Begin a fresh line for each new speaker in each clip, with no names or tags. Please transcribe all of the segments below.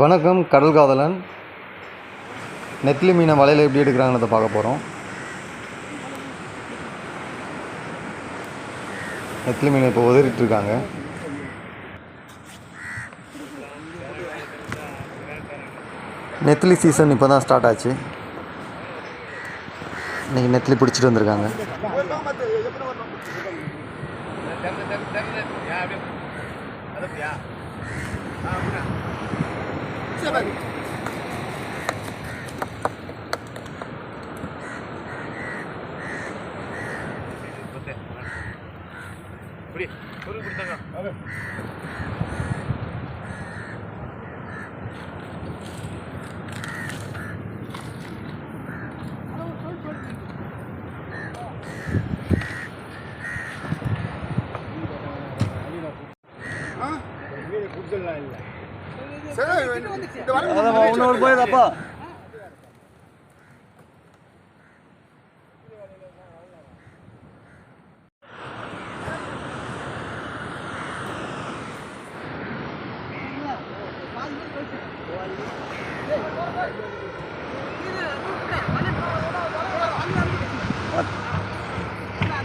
வணக்கம் கடல் காதலன். நெத்திலி மீனை வலையில் எப்படி எடுக்கிறாங்கன்றத பார்க்க போகிறோம் நெத்திலி மீனை இப்போ உதறிட்டு இருக்காங்க. நெத்திலி சீசன் இப்போ தான் ஸ்டார்ட் ஆச்சு. இன்றைக்கி நெத்திலி பிடிச்சிட்டு வந்திருக்காங்க. செவன் இப்படி பொருள் கொடுத்தாங்க புரிஞ்சலாம் இல்லை.
இன்னொரு போயிருப்பா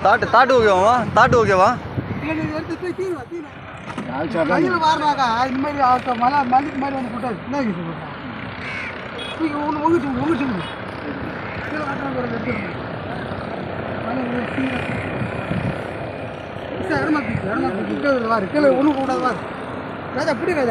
தாட்டு தாட்டு ஓகேவா தாட்டு ஓகேவா?
கையில் வாரினாக்கா இந்த மாதிரி ஆக்க மலை மல்லிக்கு மாதிரி வந்து போட்டாது என்ன இது போட்டா தூக்கி ஒன்று முகிச்சு முகிச்சு கீழே காட்டுறாங்க ஒரு எடுத்துருங்க மலை இடமா இடமா வாரு கீழே ஒன்று கூடாது வாரு. ராஜா பிடி ராஜா